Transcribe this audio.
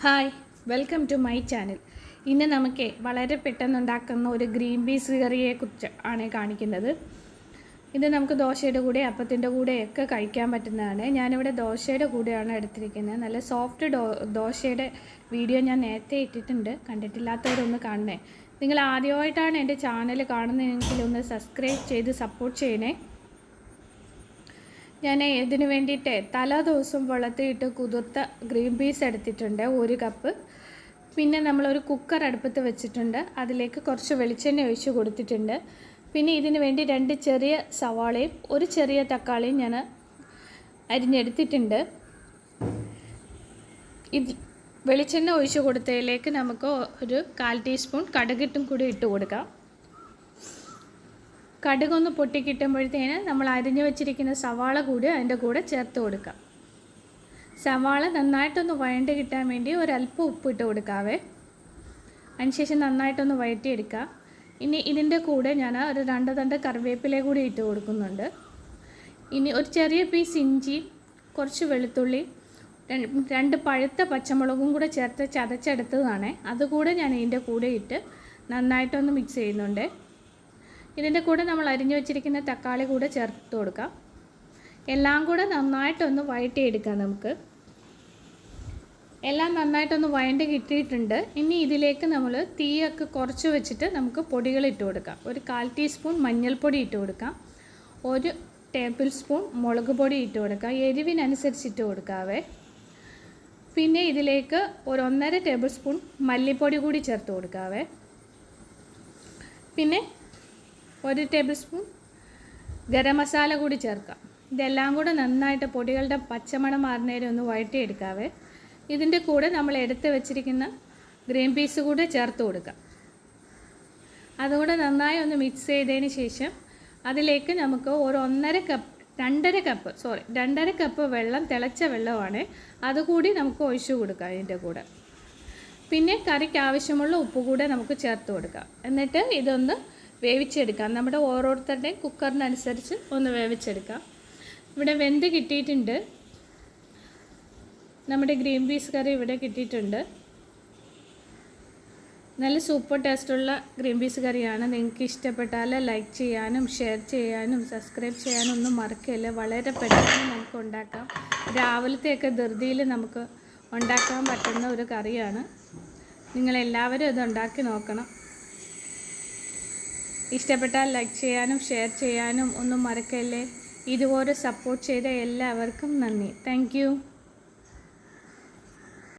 Hi welcome to my channel. ഇന്ന് നമുക്ക് വളരെ പെട്ടെന്ന് ഉണ്ടാക്കുന്ന ഒരു ഗ്രീൻ പീസ് കറിയെ കുറിച്ച് ആണ് കാണിക്കുന്നത്. ഇത് നമുക്ക് ദോശയുടെ കൂടെ അപ്പത്തിന്റെ കൂടെയൊക്കെ കഴിക്കാൻ പറ്റുന്നതാണ്. ഞാനിവിടെ ദോശയുടെ കൂടെയാണ് എടുത്തിരിക്കുന്നത്. നല്ല സോഫ്റ്റ് ദോശയുടെ വീഡിയോ ഞാൻ നേരത്തെ ഇട്ടിട്ടുണ്ട്. കണ്ടിട്ടില്ലാത്തവരൊന്ന് കാണണേ. നിങ്ങൾ ആദ്യമായിട്ടാണ് എന്റെ ചാനൽ കാണുന്നതെങ്കിൽ ഒന്ന് സബ്സ്ക്രൈബ് ചെയ്ത് സപ്പോർട്ട് ചെയ്യണേ. ഞാൻ ഇതിന് വേണ്ടിയിട്ട് തലേ ദിവസം വെള്ളത്തിയിട്ട് കുതിർത്ത ഗ്രീൻ പീസ് എടുത്തിട്ടുണ്ട് ഒരു കപ്പ്. പിന്നെ നമ്മളൊരു കുക്കർ അടുപ്പത്ത് വെച്ചിട്ടുണ്ട് അതിലേക്ക് കുറച്ച് വെളിച്ചെണ്ണ ഒഴിച്ച് കൊടുത്തിട്ടുണ്ട്. പിന്നെ ഇതിന് വേണ്ടി രണ്ട് ചെറിയ സവാളയും ഒരു ചെറിയ തക്കാളിയും ഞാൻ അരിഞ്ഞെടുത്തിട്ടുണ്ട്. ഇത് വെളിച്ചെണ്ണ ഒഴിച്ച് കൊടുത്തതിലേക്ക് നമുക്ക് ഒരു കാൽ ടീസ്പൂൺ കടുകിട്ടും കൂടി ഇട്ട് കൊടുക്കാം. കടുകൊന്ന് പൊട്ടി കിട്ടുമ്പോഴത്തേന് നമ്മൾ അരിഞ്ഞു വെച്ചിരിക്കുന്ന സവാള കൂടി അതിന്റെ കൂടെ ചേർത്ത് കൊടുക്കാം സവാള നന്നായിട്ടൊന്ന് വഴണ്ട് കിട്ടാൻ വേണ്ടി ഒരല്പം ഉപ്പ് ഇട്ട് കൊടുക്കാവേ. അതിനുശേഷം നന്നായിട്ടൊന്ന് വഴറ്റിയെടുക്കുക. ഇനി ഇതിന്റെ കൂടെ ഞാൻ ഒരു രണ്ട് തണ്ട് കറിവേപ്പില കൂടി ഇട്ട് കൊടുക്കുന്നുണ്ട്. ഇനി ഒരു ചെറിയ പീസ് ഇഞ്ചി കുറച്ച് വെളുത്തുള്ളി രണ്ട് പഴുത്ത പച്ചമുളകും കൂടെ ചേർത്ത് ചതച്ചെടുത്തതാണ്. അതുകൂടെ ഞാൻ ഇതിന്റെ കൂടെ ഇട്ട് നന്നായിട്ടൊന്ന് മിക്സ് ചെയ്യുന്നുണ്ട്. ഇതിന്റെ കൂടെ നമ്മൾ അരിഞ്ഞു വെച്ചിരിക്കുന്ന തക്കാളി കൂടെ ചേർത്ത് കൊടുക്കാം. എല്ലാം കൂടെ നന്നായിട്ടൊന്ന് വഴറ്റിയെടുക്കാം നമുക്ക്. എല്ലാം നന്നായിട്ടൊന്ന് വഴണ്ട് കിട്ടിയിട്ടുണ്ട്. ഇനി ഇതിലേക്ക് നമ്മൾ തീയൊക്കെ കുറച്ച് വെച്ചിട്ട് നമുക്ക് പൊടികൾ ഇട്ട് കൊടുക്കാം. ഒരു കാൽ ടീസ്പൂൺ മഞ്ഞൾപ്പൊടി ഇട്ട് കൊടുക്കാം. ഒരു ടേബിൾ സ്പൂൺ മുളക് പൊടി ഇട്ട് കൊടുക്കാം. എരിവിനനുസരിച്ച് ഇട്ട് കൊടുക്കാവേ. പിന്നെ ഇതിലേക്ക് ഒരു ഒന്നര ടേബിൾ സ്പൂൺ മല്ലിപ്പൊടി കൂടി ചേർത്ത് കൊടുക്കാവേ. പിന്നെ ഒരു ടേബിൾ സ്പൂൺ ഗരം മസാല കൂടി ചേർക്കാം. ഇതെല്ലാം കൂടെ നന്നായിട്ട് പൊടികളുടെ പച്ചമണം മാറുന്നേരം ഒന്ന് വഴറ്റിയെടുക്കാവേ. ഇതിന്റെ കൂടെ നമ്മൾ എടുത്ത് വെച്ചിരിക്കുന്ന ഗ്രീൻ പീസ് കൂടെ ചേർത്ത് കൊടുക്കാം. അതുകൂടെ നന്നായി ഒന്ന് മിക്സ് ചെയ്തതിന് ശേഷം അതിലേക്ക് നമുക്ക് ഒരു ഒന്നര കപ്പ് രണ്ടര കപ്പ് സോറി രണ്ടര കപ്പ് വെള്ളം തിളച്ച വെള്ളമാണ്. അതുകൂടി നമുക്ക് ഒഴിച്ചു കൊടുക്കാം ഇതിന്റെ കൂടെ. പിന്നെ കറിക്ക് ആവശ്യമുള്ള ഉപ്പ് കൂടെ നമുക്ക് ചേർത്ത് കൊടുക്കാം. എന്നിട്ട് ഇതൊന്ന് വേവിച്ചെടുക്കാം. നമ്മുടെ ഓരോരുത്തരുടെയും കുക്കറിനനുസരിച്ച് ഒന്ന് വേവിച്ചെടുക്കാം. ഇവിടെ വെന്ത് കിട്ടിയിട്ടുണ്ട്. നമ്മുടെ ഗ്രീൻ പീസ് കറി ഇവിടെ കിട്ടിയിട്ടുണ്ട്. നല്ല സൂപ്പർ ടേസ്റ്റുള്ള ഗ്രീൻ പീസ് കറിയാണ്. നിങ്ങൾക്ക് ഇഷ്ടപ്പെട്ടാൽ ലൈക്ക് ചെയ്യാനും ഷെയർ ചെയ്യാനും സബ്സ്ക്രൈബ് ചെയ്യാനും ഒന്നും മറക്കില്ല. വളരെ പെട്ടെന്ന് നമുക്ക് ഉണ്ടാക്കാം. രാവിലത്തെയൊക്കെ ധൃതിയിൽ നമുക്ക് ഉണ്ടാക്കാൻ പറ്റുന്ന ഒരു കറിയാണ്. നിങ്ങളെല്ലാവരും ഇത് ഉണ്ടാക്കി നോക്കണം. ഇഷ്ടപ്പെട്ടാൽ ലൈക്ക് ചെയ്യാനും ഷെയർ ചെയ്യാനും ഒന്നും മറക്കല്ലേ. ഇതുപോലെ സപ്പോർട്ട് ചെയ്ത എല്ലാവർക്കും നന്ദി. താങ്ക്